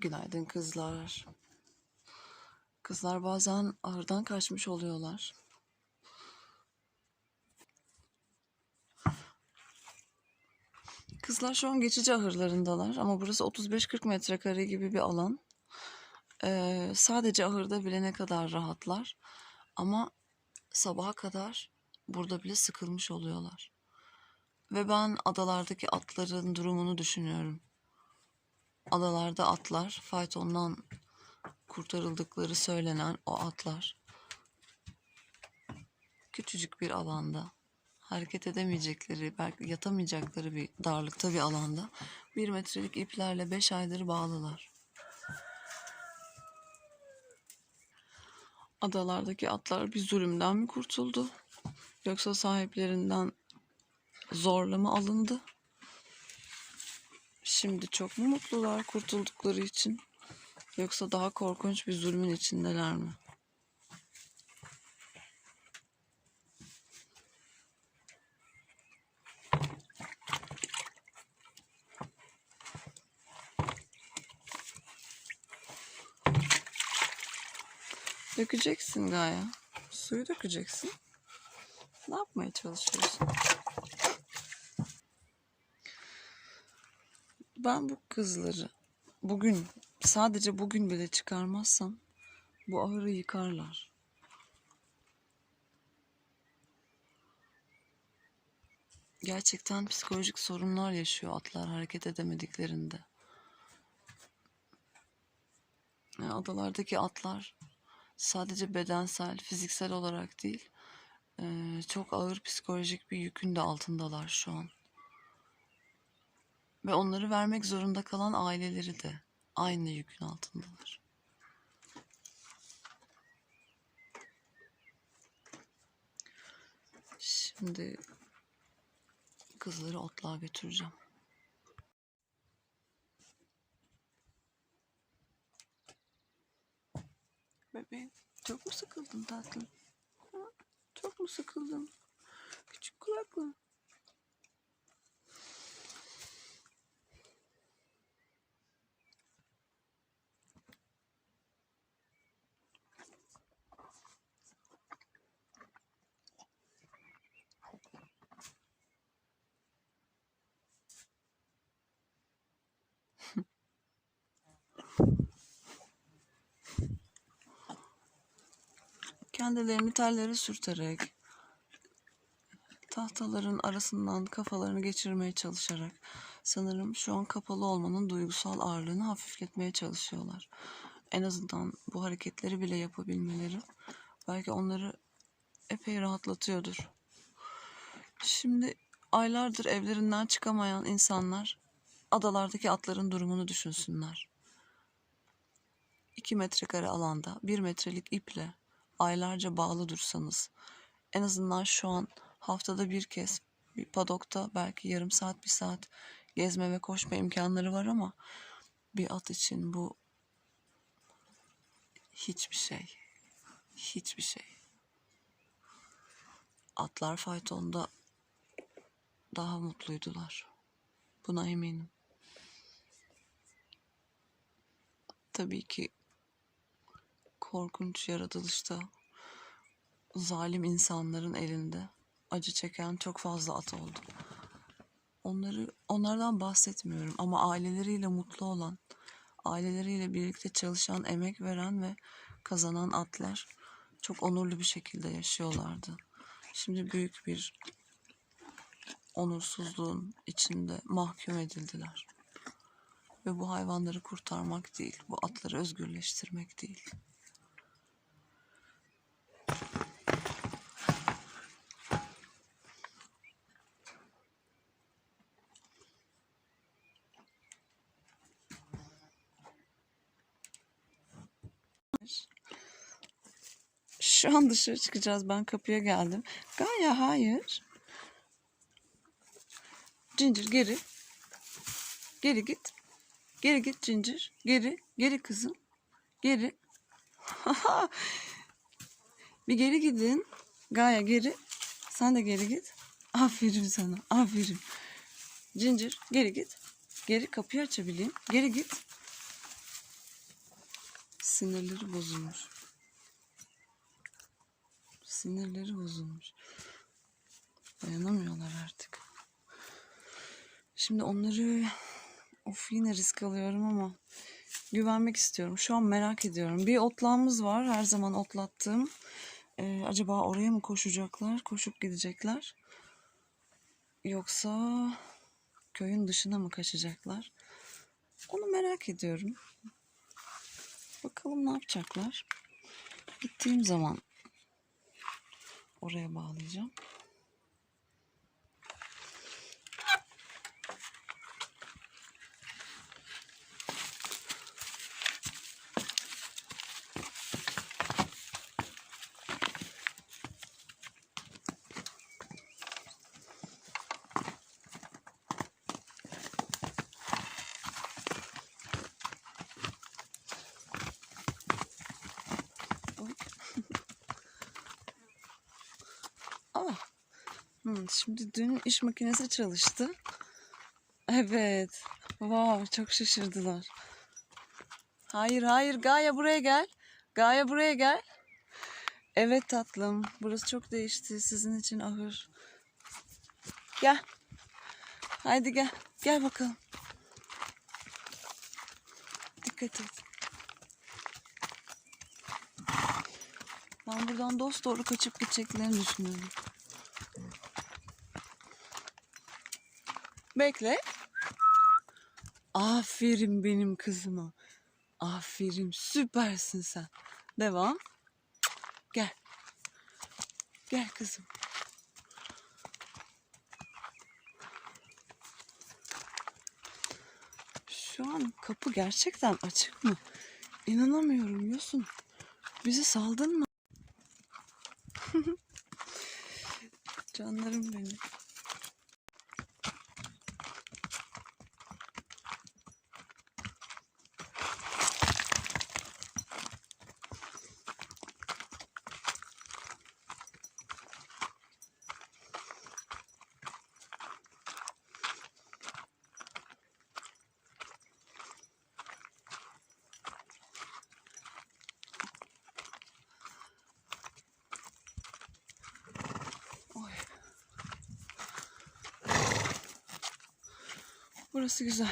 Günaydın kızlar. Kızlar bazen ahırdan kaçmış oluyorlar. Kızlar şu an geçici ahırlarındalar ama burası 35-40 metrekare gibi bir alan. Ee, sadece ahırda bile ne kadar rahatlar ama sabaha kadar burada bile sıkılmış oluyorlar. Ve ben adalardaki atların durumunu düşünüyorum. Adalarda atlar faytondan kurtarıldıkları söylenen o atlar küçücük bir alanda hareket edemeyecekleri, belki yatamayacakları bir darlıkta bir alanda bir metrelik iplerle beş aydır bağlılar. Adalardaki atlar bir zulümden mi kurtuldu? Yoksa sahiplerinden zorla mı alındı? Şimdi çok mu mutlular kurtuldukları için? Yoksa daha korkunç bir zulmün içindeler mi? Dökeceksin Gaye. Suyu dökeceksin. Ne yapmaya çalışıyorsun? Ben bu kızları bugün sadece bugün bile çıkarmazsam bu ahırı yıkarlar. Gerçekten psikolojik sorunlar yaşıyor atlar hareket edemediklerinde. Yani adalardaki atlar sadece bedensel, fiziksel olarak değil, eee, çok ağır psikolojik bir yükün de altındalar şu an. Ve onları vermek zorunda kalan aileleri de aynı yükün altındalar. Şimdi kızları otluğa götüreceğim. Bebeğim çok mu sıkıldın tatlım? Çok mu sıkıldın? Küçük kulaklı. Kendilerini tellere sürterek, tahtaların arasından kafalarını geçirmeye çalışarak sanırım şu an kapalı olmanın duygusal ağırlığını hafifletmeye çalışıyorlar. En azından bu hareketleri bile yapabilmeleri belki onları epey rahatlatıyordur. Şimdi aylardır evlerinden çıkamayan insanlar adalardaki atların durumunu düşünsünler. 2 metrekare alanda bir metrelik iple aylarca bağlı dursanız en azından şu an haftada bir kez bir padokta belki yarım saat bir saat gezme ve koşma imkanları var ama bir at için bu hiçbir şey. Hiçbir şey. Atlar faytonda daha mutluydular. Buna eminim. Tabii ki korkunç yaratılışta zalim insanların elinde acı çeken çok fazla at oldu. Onları onlardan bahsetmiyorum ama aileleriyle mutlu olan, aileleriyle birlikte çalışan, emek veren ve kazanan atlar çok onurlu bir şekilde yaşıyorlardı. Şimdi büyük bir onursuzluğun içinde mahkum edildiler. Ve bu hayvanları kurtarmak değil, bu atları özgürleştirmek değil. Şu an dışarı çıkacağız. Ben kapıya geldim. Gaye hayır. Cincir geri. Geri git. Geri git Cincir. Geri. Geri kızım. Geri. Bir geri gidin. Gaye geri. Sen de geri git. Aferin sana. Aferin. Cincir geri git. Geri kapıyı açabileyim. Geri git. Sinirleri bozulmuş. Sinirleri bozulmuş. Dayanamıyorlar artık. Şimdi onları of yine risk alıyorum ama güvenmek istiyorum. Şu an merak ediyorum. Bir otlağımız var her zaman otlattığım. Ee, acaba oraya mı koşacaklar? Koşup gidecekler. Yoksa köyün dışına mı kaçacaklar? Onu merak ediyorum. Bakalım ne yapacaklar. Gittiğim zaman oraya bağlayacağım. Şimdi dün iş makinesi çalıştı. Evet. Wow, çok şaşırdılar. Hayır, hayır. Gaye buraya gel. Gaye buraya gel. Evet tatlım. Burası çok değişti. Sizin için ahır. Gel. Haydi gel. Gel bakalım. Dikkat et. Ben buradan dost doğru kaçıp gideceklerini düşünüyorum. Bekle. Aferin benim kızıma. Aferin süpersin sen. Devam. Gel. Gel kızım. Şu an kapı gerçekten açık mı? İnanamıyorum Yosun. Bizi saldın mı? Canlarım benim. Burası güzel.